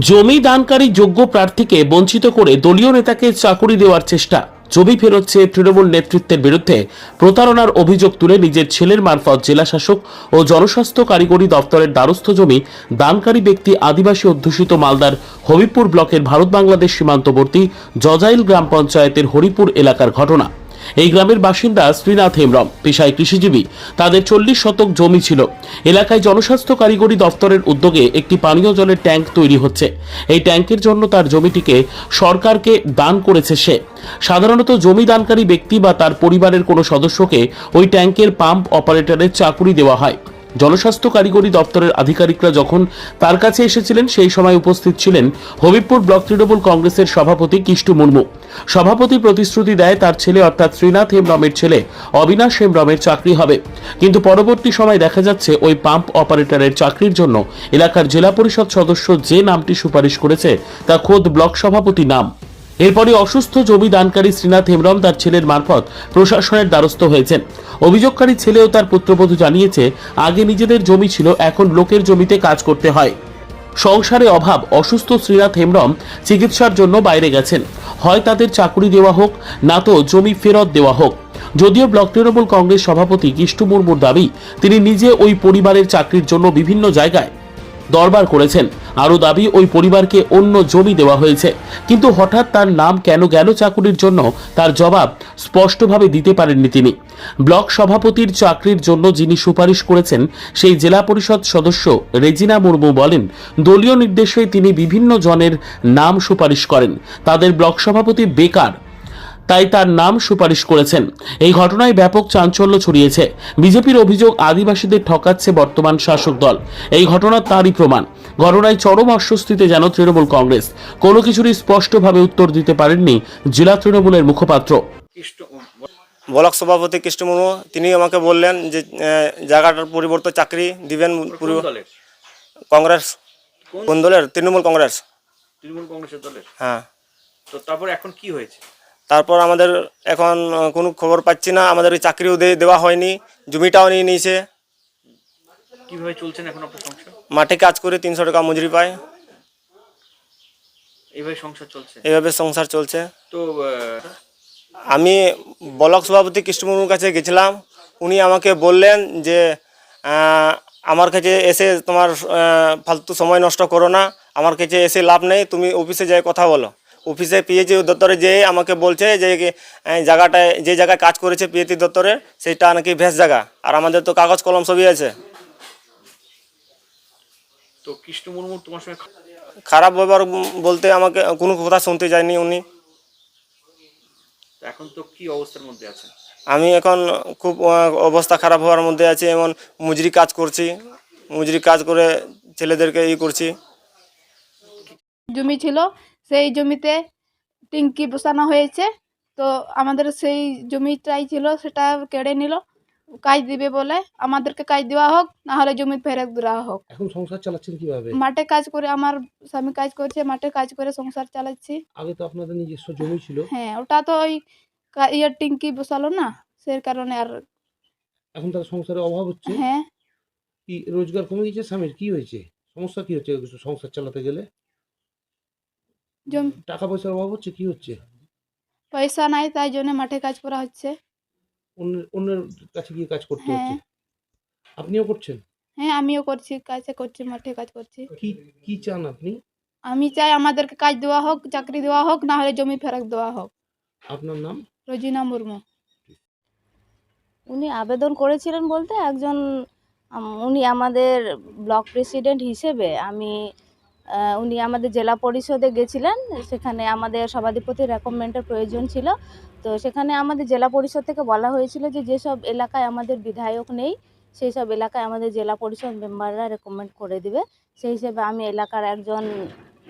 জমি দানকারী যোগ্য প্রার্থীকে বঞ্চিত করে দলীয় নেতাকে চাকুরি দেওয়ার চেষ্টা। জমি ফেরোচ্ছে তৃণমূল নেতৃত্বের বিরুদ্ধে। প্রতারণার অভিযোগ তুলে নিজের ছেলের মারফত জেলাশাসক ও জনস্বাস্থ্য কারিগরি দপ্তরের দ্বারস্থ জমি দানকারী ব্যক্তি আদিবাসী অধ্যুষিত মালদার হবিপুর ব্লকের ভারত বাংলাদেশ সীমান্তবর্তী জজাইল গ্রাম পঞ্চায়েতের হরিপুর এলাকার ঘটনা। এই গ্রামের বাসিন্দা শ্রীনাথ হেমব্রম। পেশায় কৃষিজীবী। তাদের চল্লিশ শতক জমি ছিল। এলাকায় জনস্বাস্থ্য কারিগরি দফতরের উদ্যোগে একটি পানীয় জলের ট্যাঙ্ক তৈরি হচ্ছে। এই ট্যাঙ্কের জন্য তার জমিটিকে সরকারকে দান করেছে সে। সাধারণত জমি দানকারী ব্যক্তি বা তার পরিবারের কোনো সদস্যকে ওই ট্যাঙ্কের পাম্প অপারেটরের চাকুরি দেওয়া হয়। জনস্বাস্থ্য কারিগরি দপ্তরের আধিকারিকরা যখন তার কাছে এসেছিলেন, সেই সময় উপস্থিত ছিলেন হবিবপুর ব্লক তৃণমূল কংগ্রেসের সভাপতি কিষ্টু মুর্মু। সভাপতি প্রতিশ্রুতি দেয় তার ছেলে অর্থাৎ শ্রীনাথ হেমব্রমের ছেলে অবিনাশ হেমব্রমের চাকরি হবে। কিন্তু পরবর্তী সময় দেখা যাচ্ছে ওই পাম্প অপারেটরের চাকরির জন্য এলাকার জেলা পরিষদ সদস্য যে নামটি সুপারিশ করেছে, তা খোদ ব্লক সভাপতি নাম। এরপরে অসুস্থ জমি দানকারী শ্রীনাথ হেমব্রম তার ছেলের মারফত প্রশাসনের দ্বারস্থ হয়েছেন। অভিযোগকারী ছেলে ও তার পুত্রবধূ জানিয়েছে, আগে নিজেদের জমি ছিল, এখন লোকের জমিতে কাজ করতে হয়। সংসারে অভাব, অসুস্থ শ্রীনাথ হেমব্রম চিকিৎসার জন্য বাইরে গেছেন। হয় তাদের চাকরি দেওয়া হোক, না তো জমি ফেরত দেওয়া হোক। যদিও ব্লক তৃণমূল কংগ্রেস সভাপতি কিষ্টু মুর্মুর দাবি, তিনি নিজে ওই পরিবারের চাকরির জন্য বিভিন্ন জায়গায় দরবার করেছেন। আরও দাবি, ওই পরিবারকে অন্য জমি দেওয়া হয়েছে। কিন্তু হঠাৎ তার নাম কেন গেল চাকুরির জন্য, তার জবাব স্পষ্টভাবে দিতে পারেননি তিনি। ব্লক সভাপতির চাকরির জন্য যিনি সুপারিশ করেছেন, সেই জেলা পরিষদ সদস্য রেজিনা মুর্মু বলেন, দলীয় নির্দেশে তিনি বিভিন্ন জনের নাম সুপারিশ করেন। তাদের ব্লক সভাপতি বেকার তাই তার নাম সুপারিশ করেছেন। এই ঘটনায় ব্যাপক চাঞ্চল্য ছড়িয়েছে। বিজেপির অভিযোগ আদিবাসীদের ঠকাচ্ছে বর্তমান শাসক দল। এই ঘটনা তারই প্রমাণ। ঘটনায় চরম অস্বস্তিতে যেন তৃণমূল কংগ্রেস। কোনো কিছুরই স্পষ্টভাবে উত্তর দিতে পারেননি জেলা তৃণমূলের মুখপাত্র। ব্লক সভাপতি কৃষ্ণ মুর্মু তিনি আমাকে বললেন যে জায়গাটার পরিবর্তে চাকরি দিবেন কংগ্রেস। কোন দলের? তৃণমূল কংগ্রেস। তৃণমূল কংগ্রেসের দলের? হ্যাঁ। তো তারপর এখন কি হয়েছে? তারপর আমাদের এখন কোনো খবর পাচ্ছি না। আমাদের ওই চাকরিও দেওয়া হয়নি জমিটাও নিয়ে নিয়েছে। কীভাবে চলছেন এখন আপনার সংসার? মাঠে কাজ করে তিনশো টাকা মজুরি পায়। এইভাবে সংসার চলছে? এভাবে সংসার চলছে। তো আমি ব্লক সভাপতি কৃষ্ণ মুর্মুর কাছে গেছিলাম। উনি আমাকে বললেন যে আমার কাছে এসে তোমার ফালতু সময় নষ্ট করো না। আমার কাছে এসে লাভ নেই তুমি অফিসে যাই কথা বলো। অফিসে পিএইচি দপ্তরে যেয়ে আমাকে বলছে যে জায়গাটায় যে জায়গায় কাজ করেছে পিএইচি দপ্তরে সেটা নাকি ভেস জায়গা। আর আমাদের তো কাগজ কলম সবই আছে। তো কৃষ্ণ মুর্মু তোমার সঙ্গে খারাপ ব্যবহার বলতে আমাকে কোনো কথা শুনতে যায়নি উনি। এখন তো কি অবস্থার মধ্যে আছে আমি এখন খুব অবস্থা খারাপ হওয়ার মধ্যে আছি। এমন মজুরি কাজ করছি মজুরি কাজ করে ছেলেদেরকে ই করছি। জমি ছিল সেই জমিতে টিঙ্কি বসানো হয়েছে। তো আমাদের সেই জমিটাই ছিল সেটা কেড়ে নিল কাজ দিবে বলে আমাদেরকে কাজ দেওয়া হোক না হলে জমি ফেরত দেওয়া হোক। এখন সংসার চালাচ্ছেন কীভাবে? মাঠে কাজ করে আমার স্বামী কাজ করছে মাঠে কাজ করে সংসার চালাচ্ছি। আগে তো আপনাদের নিজস্ব জমি ছিল। হ্যাঁ ওটা তো ওই ইয়ের টিঙ্কি বসালো না সেই কারণে আর এখন তার সংসারে অভাব হচ্ছে? হ্যাঁ। কি রোজগার কমে গেছে স্বামীর? কি হয়েছে? সমস্যা কি হচ্ছে সংসার চালাতে গেলে? জমি টাকা পয়সার অভাব হচ্ছে কি হচ্ছে? পয়সা নাই তাই জন্য মাঠে কাজ করা হচ্ছে। অন্যের অন্যের কাছে গিয়ে কাজ করতে হ্যাঁ। হচ্ছে? আপনিও করছেন? হ্যাঁ আমিও করছি কাজে করছি মাঠে কাজ করছি। কি কি চান আপনি? আমি চাই আমাদেরকে কাজ দেওয়া হোক চাকরি দেওয়া হোক না হলে জমি ফেরত দেওয়া হোক। আপনার নাম? রোজিনা মুর্মু। উনি আবেদন করেছিলেন বলতে একজন আম- উনি আমাদের ব্লক প্রেসিডেন্ট হিসেবে। আমি উনি আমাদের জেলা পরিষদে গেছিলেন। সেখানে আমাদের সভাধিপতির রেকমেন্ডের প্রয়োজন ছিল। তো সেখানে আমাদের জেলা পরিষদ থেকে বলা হয়েছিল যে, যেসব এলাকায় আমাদের বিধায়ক নেই সেই সব এলাকায় আমাদের জেলা পরিষদ মেম্বাররা রেকমেন্ড করে দিবে। সেই হিসেবে আমি এলাকার একজন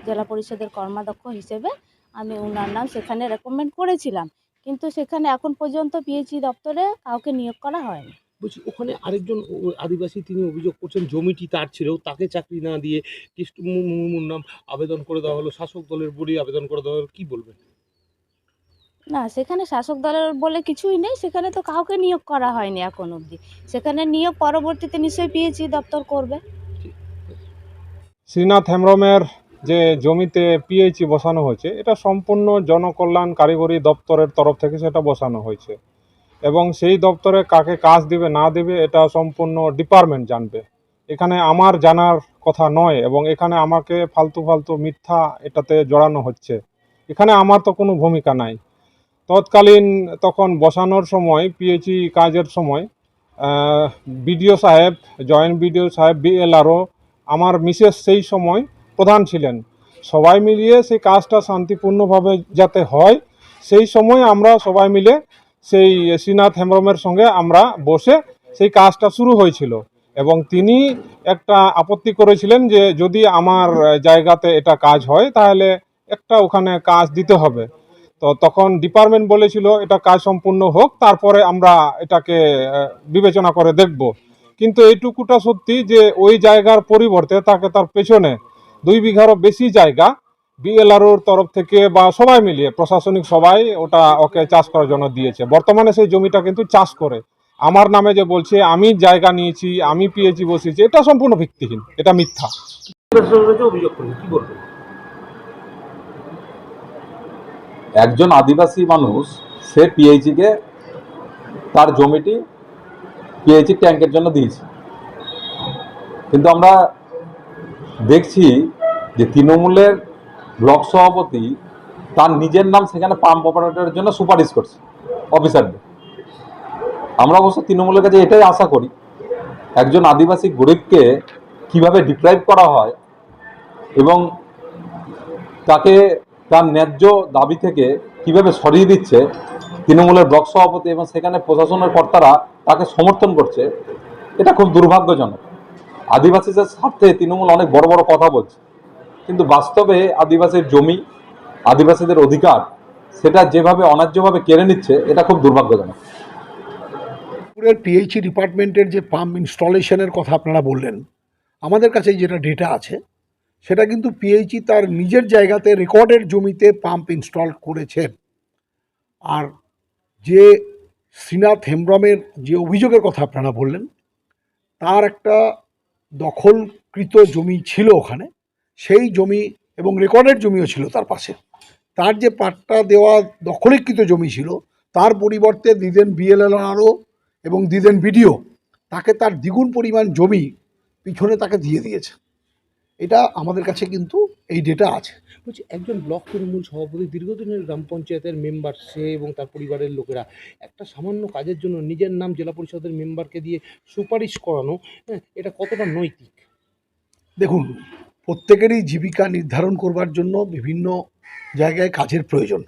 জেলা পরিষদের কর্মাধ্যক্ষ হিসেবে আমি ওনার নাম সেখানে রেকমেন্ড করেছিলাম। কিন্তু সেখানে এখন পর্যন্ত পিএইচই দপ্তরে কাউকে নিয়োগ করা হয়নি। বলছি ওখানে আরেকজন আদিবাসী তিনি অভিযোগ করছেন জমিটি তার ছিল তাকে চাকরি না দিয়ে কৃষ্ণ মুর্মুর নাম আবেদন করে দেওয়া হলো শাসক দলের বড়ি আবেদন করে দেওয়া হলো কি বলবেন? না সেখানে শাসক দলের বলে কিছুই নেই সেখানে তো কাউকে নিয়োগ করা হয়নি এখন অবধি। সেখানে নিয়োগ পরবর্তীতে নিশ্চয়ই পিএইচই দপ্তর করবে। শ্রীনাথ হেমব্রমের যে জমিতে পিএইচি বসানো হয়েছে এটা সম্পূর্ণ জনকল্যাণ কারিগরি দপ্তরের তরফ থেকে সেটা বসানো হয়েছে। এবং সেই দপ্তরে কাকে কাজ দিবে, না দিবে, এটা সম্পূর্ণ ডিপার্টমেন্ট জানবে। এখানে আমার জানার কথা নয় এবং এখানে আমাকে ফালতু ফালতু মিথ্যা এটাতে জড়ানো হচ্ছে। এখানে আমার তো কোনো ভূমিকা নাই। তৎকালীন তখন বসানোর সময় পিএইচই কাজের সময় বিডিও সাহেব, জয়েন্ট বিডিও সাহেব বিএলআরও আমার মিসেস সেই সময় প্রধান ছিলেন। সবাই মিলিয়ে সেই কাজটা শান্তিপূর্ণভাবে যাতে হয়, সেই সময় আমরা সবাই মিলে সেই শ্রীনাথ হেমব্রমের সঙ্গে আমরা বসে সেই কাজটা শুরু হয়েছিল। এবং তিনি একটা আপত্তি করেছিলেন যে যদি আমার জায়গাতে এটা কাজ হয়, তাহলে একটা ওখানে কাজ দিতে হবে। তো তখন ডিপার্টমেন্ট বলেছিল, এটা কাজ সম্পূর্ণ হোক, তারপরে আমরা এটাকে বিবেচনা করে দেখব। কিন্তু এইটুকুটা সত্যি যে ওই জায়গার পরিবর্তে তাকে তার পেছনে দুই বিঘারও বেশি জায়গা বিএলআরওর তরফ থেকে বা সবাই মিলিয়ে প্রশাসনিক সবাই ওটা ওকে চাষ করার জন্য দিয়েছে। বর্তমানে সেই জমিটা কিন্তু চাষ করে। আমার নামে যে বলছে আমি জায়গা নিয়েছি আমি পিএইচি বসিয়েছি এটা সম্পূর্ণ ভিত্তিহীন এটা মিথ্যা। একজন আদিবাসী মানুষ সে পিএইচিকে তার জমিটি পিএইচি ট্যাঙ্কের জন্য দিয়েছে। কিন্তু আমরা দেখছি যে তৃণমূলের ব্লক সভাপতি তার নিজের নাম সেখানে পাম্প অপারেটরের জন্য সুপারিশ করছে, অফিসারদের। আমরা অবশ্য তৃণমূলের কাছে এটাই আশা করি, একজন আদিবাসী গরিবকে কীভাবে ডিপ্রাইভ করা হয় এবং তাকে তার ন্যায্য দাবি থেকে কীভাবে সরিয়ে দিচ্ছে, তৃণমূলের ব্লক সভাপতি এবং সেখানে প্রশাসনের কর্তারা তাকে সমর্থন করছে, এটা খুব দুর্ভাগ্যজনক। আদিবাসীদের স্বার্থে তৃণমূল অনেক বড় বড় কথা বলছে। কিন্তু বাস্তবে আদিবাসীর জমি, আদিবাসীদের অধিকার, সেটা যেভাবে অন্যায্যভাবে কেড়ে নিচ্ছে, এটা খুব দুর্ভাগ্যজনক। পুরের পিএইচই ডিপার্টমেন্টের যে পাম্প ইনস্টলেশনের কথা আপনারা বললেন, আমাদের কাছে যেটা ডেটা আছে, সেটা কিন্তু পিএইচই তার নিজের জায়গাতে রেকর্ডের জমিতে পাম্প ইনস্টল করেছেন। আর যে শ্রীনাথ হেমব্রমের যে অভিযোগের কথা আপনারা বললেন, তার একটা দখলকৃত জমি ছিল ওখানে সেই জমি এবং রেকর্ডের জমিও ছিল তার পাশে। তার যে পাট্টা দেওয়া দখলীকৃত জমি ছিল তার পরিবর্তে দিদেন বিএলএলআরও এবং দিদেন বিডিও। তাকে তার দ্বিগুণ পরিমাণ জমি পিছনে তাকে দিয়ে দিয়েছে। এটা আমাদের কাছে কিন্তু এই ডেটা আছে। বলছি একজন ব্লক তৃণমূল সভাপতি দীর্ঘদিনের গ্রাম পঞ্চায়েতের মেম্বার সে এবং তার পরিবারের লোকেরা একটা সামান্য কাজের জন্য নিজের নাম জেলা পরিষদের মেম্বারকে দিয়ে সুপারিশ করানো হ্যাঁ এটা কতটা নৈতিক? দেখুন প্রত্যেকেরই জীবিকা নির্ধারণ করবার জন্য বিভিন্ন জায়গায় কাজের প্রয়োজন।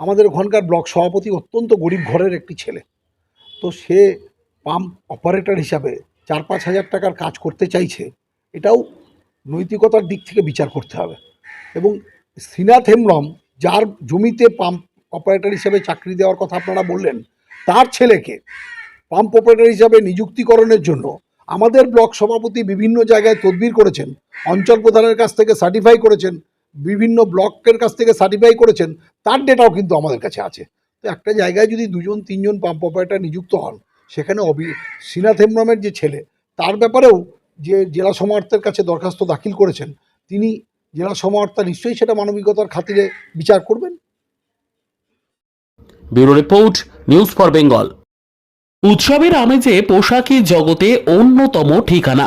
আমাদের ওখানকার ব্লক সভাপতি অত্যন্ত গরিব ঘরের একটি ছেলে। তো সে পাম্প অপারেটর হিসাবে চার পাঁচ হাজার টাকার কাজ করতে চাইছে, এটাও নৈতিকতার দিক থেকে বিচার করতে হবে। এবং শ্রীনাথ হেমব্রম, যার জমিতে পাম্প অপারেটর হিসাবে চাকরি দেওয়ার কথা আপনারা বললেন, তার ছেলেকে পাম্প অপারেটর হিসাবে নিযুক্তিকরণের জন্য আমাদের ব্লক সভাপতি বিভিন্ন জায়গায় তদবির করেছেন, অঞ্চল প্রধানের কাছ থেকে সার্টিফাই করেছেন, বিভিন্ন ব্লকের কাছ থেকে সার্টিফাই করেছেন, তার ডেটাও কিন্তু আমাদের কাছে আছে। তো একটা জায়গায় যদি দুজন, তিনজন পাম্প অপারেটর নিযুক্ত হন, সেখানে অবি হেমব্রমের যে ছেলে, তার ব্যাপারেও যে জেলা সমাহর্তের কাছে দরখাস্ত দাখিল করেছেন, তিনি জেলা সমাহর্তা নিশ্চয়ই সেটা মানবিকতার খাতিরে বিচার করবেন? Bureau report, news for Bengal. উৎসবের আমেজে পোশাকি জগতে অন্যতম ঠিকানা।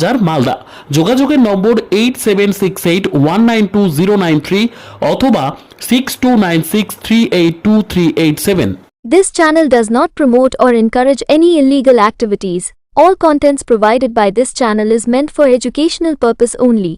বাজার মালদা যোগাযোগের number eight seven six eight one nine two zero nine three অথবা six two nine six three eight two three eight seven This channel does not promote or encourage any illegal activities. All contents provided by this channel is meant for educational purpose only.